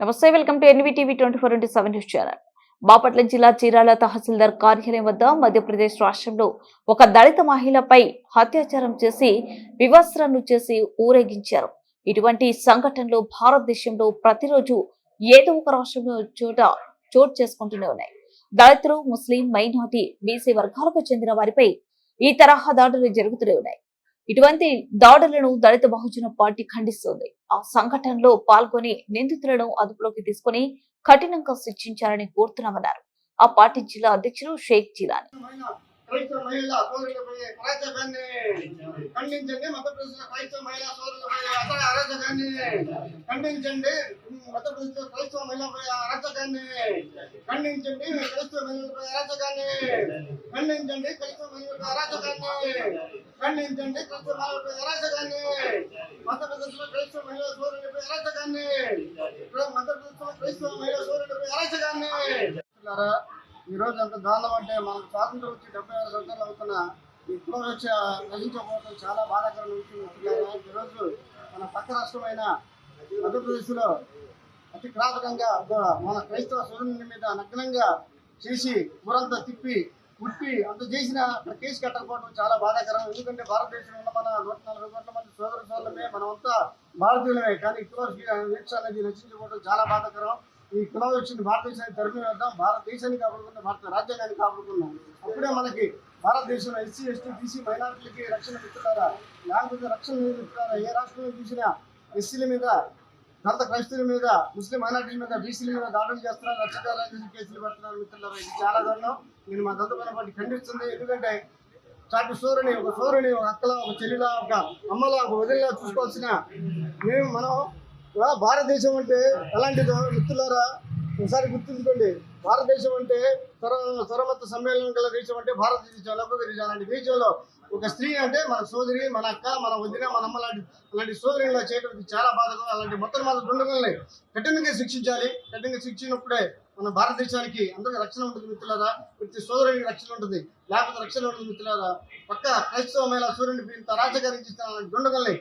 నమస్తే welcome to NVTV twenty four into seven news channel. Bapatla జిల్లా చీరాల తహసీల్దార్ కార్యాలయం వద్ద మధ్యప్రదేశ్ రాష్ట్రంలో ఒక దళిత మహిళపై అత్యాచారం చేసి వివస్త్రను చేసి ఊరేగించారు. ఇటువంటి సంఘటనలు భారతదేశంలో ప్రతిరోజు ఏదో ఒక రాష్ట్రంలో చోట చోటు చేసుకుంటూనే ఉన్నాయి. దళితులు ముస్లిం మైనార్టీ బీసీ వర్గాలకు చెందిన వారిపై ఈ తరహా దాడులు జరుగుతూనే ఉన్నాయి. ఇటువంటి దాడులను దళిత బహుజన పార్టీ ఖండిస్తోంది. ఆ సంఘటనలో పాల్గొని నిందితులను అదుపులోకి తీసుకుని కఠినంగా శిక్షించాలని కోరుతున్నామన్నారు. ఆ పార్టీ జిల్లా అధ్యక్షులు షేక్ జిలాని. క్రైస్తవ మహిళా సోదరులపై అరాచకాన్ని ఖండించండి. మధ్యప్రదేశ్ క్రైస్తవ మహిళా సోదరులపై అరాచకాన్ని ఖండించండి. మధ్యప్రదేశ్ క్రైస్తవ మహిళలపై అరాచకాన్ని ఖండించండి. క్రైస్తవ మహిళలపై అరాచకాన్ని ఖండించండి. క్రైస్తవ మహిళలపై అరాచకాన్ని ఖండించండి క్రైస్తవ మహిళలపై అరాచకాన్ని మధ్యప్రదేశ్లో క్రైస్తవ మహిళా సోదరులపై అరాచకాన్ని మధ్యప్రదేశ్లో క్రైస్తవ మహిళా సోదరులపై అరాచకాన్ని మిత్రులారా, ఈ రోజు అంత దారుణం అంటే మనకు స్వాతంత్రం వచ్చి డెబ్బై ఆరు సంవత్సరాలు అవుతున్న ఈ కులవృక్ష నశించకపోవడం చాలా బాధాకరమైన విషయం మిత్రులారా. ఈరోజు మన పక్క రాష్ట్రమైన మధ్యప్రదేశ్లో అతి కిరాతకంగా మన క్రైస్తవ సోదరుని మీద నగ్నంగా చేసి ఊరంతా తిప్పి ఉప్పి అంత చేసిన కేసు కట్టకపోవడం చాలా బాధాకరం. ఎందుకంటే భారతదేశంలో ఉన్న మన నూట నలభై కోట్ల మంది సోదర సోదరులమే మనమంతా భారతీయులమే. కానీ కుల వీక్ష అనేది నశించుకోవడం చాలా బాధాకరం. ఈ కులం వచ్చింది భారతదేశానికి తరఫున వేద్దాం భారతదేశాన్ని కాపాడుకుందాం భారత రాజ్యాంగాన్ని కాపాడుకుందాం. అప్పుడే మనకి భారతదేశంలో ఎస్సీ ఎస్టీ బీసీ మైనారిటీలకి రక్షణ ఇస్తున్నారా లేకపోతే రక్షణ లేదు ఇస్తున్నారా ఏ రాష్ట్రంలో చూసినా ఎస్సీల మీద దళిత క్రైస్తవుల మీద ముస్లిం మైనార్టీల మీద బీసీల మీద దాడులు చేస్తున్నారు రక్షకాలని కేసులు పెడుతున్నారు మిత్రులారా. ఇది చాలా దారుణం నేను మా దత్తమైన పార్టీ ఖండిస్తుంది. ఎందుకంటే చాటు సూర్యుని ఒక సూర్యుని ఒక అక్కలా ఒక చెల్లిలా ఒక అమ్మలా ఒక వదిలిలా చూసుకోవాల్సిన మేము మనం భారతదేశం అంటే ఎలాంటిదో మిత్రులారా ఒకసారి గుర్తుంచుకోండి. భారతదేశం అంటే సర్వ సర్వమత సమ్మేళనం గల దేశం అంటే భారతదేశం లేకపోతే దేశం. అలాంటి దేశంలో ఒక స్త్రీ అంటే మన సోదరి మన అక్క మన వదిన మన అమ్మ లాంటి అలాంటి సోదరులా చేయడానికి చాలా బాధగా అలాంటి మొత్తం మాత్రం ఉండగానే కఠినంగా శిక్షించాలి. కఠినంగా శిక్షించినప్పుడే మన భారతదేశానికి అందరికీ రక్షణ ఉంటుంది మిత్రులారా. ప్రతి సోదరునికి రక్షణ ఉంటుంది. లేకపోతే రక్షణ ఉంటుంది మిత్రులారా. పక్క క్రైస్తవ మహిళ సూర్యుని ఇంత రాజకీయం చేస్తున్న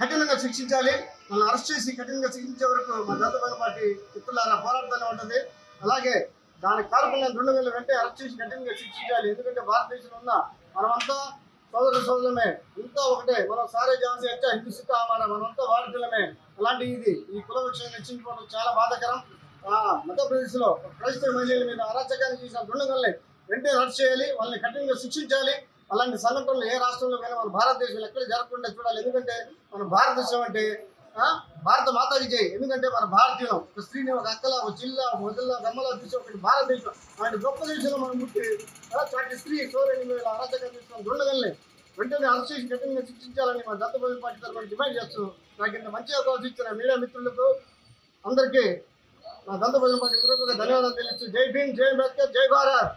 కఠినంగా శిక్షించాలి. మనం అరెస్ట్ చేసి కఠినంగా శిక్షించే వరకు మన జాతీయ పార్టీ మిత్రులారా పోరాడుతూనే ఉంటుంది. అలాగే దాని కారణంగా రెండు వేల వెంటనే అరెస్ట్ చేసి కఠినంగా శిక్షించాలి. ఎందుకంటే భారతదేశంలో ఉన్న మనమంతా సోదర సోదరులమే ఇంకా ఒకటే మనం సారే జాన్సీ వచ్చా హిందూ సిద్ధ మన మనంతా భారతీయులమే అలాంటి ఇది ఈ కుల విషయం నచ్చించుకోవడం చాలా బాధాకరం. ఆ, మధ్యప్రదేశ్లో క్రైస్తవ మహిళల మీద అరాచకాన్ని చేసిన దుండగుల్ని వెంటనే రద్దు చేయాలి వాళ్ళని కఠినంగా శిక్షించాలి. అలాంటి సంఘటనలు ఏ రాష్ట్రంలో కానీ మన భారతదేశంలో ఎక్కడ జరగకుండా చూడాలి. ఎందుకంటే మన భారతదేశం అంటే భారత మాతాకి జై. ఎందుకంటే మన భారతీయం ఒక స్త్రీని ఒక అక్కల ఒక జిల్లా ఒక వదిల గమ్మలా చూసి ఒకటి భారతదేశం. అలాంటి గొప్ప దేశంలో మనం ముట్టి స్త్రీ సోదరి అరాచకాన్ని అరాచకం వెంటనే అరెస్ట్ చేసి కఠినంగా శిక్షించాలని మా దత్తపల్లి పార్టీ తరఫున డిమాండ్ చేస్తూ నాకు ఇంత మంచి అవకాశం ఇచ్చిన మీడియా మిత్రులకు అందరికీ మా నా ప్రజల పార్టీ ధన్యవాదాలు తెలుస్తూ జై భీమ్ జై అంబేద్కర్ జై భారత్.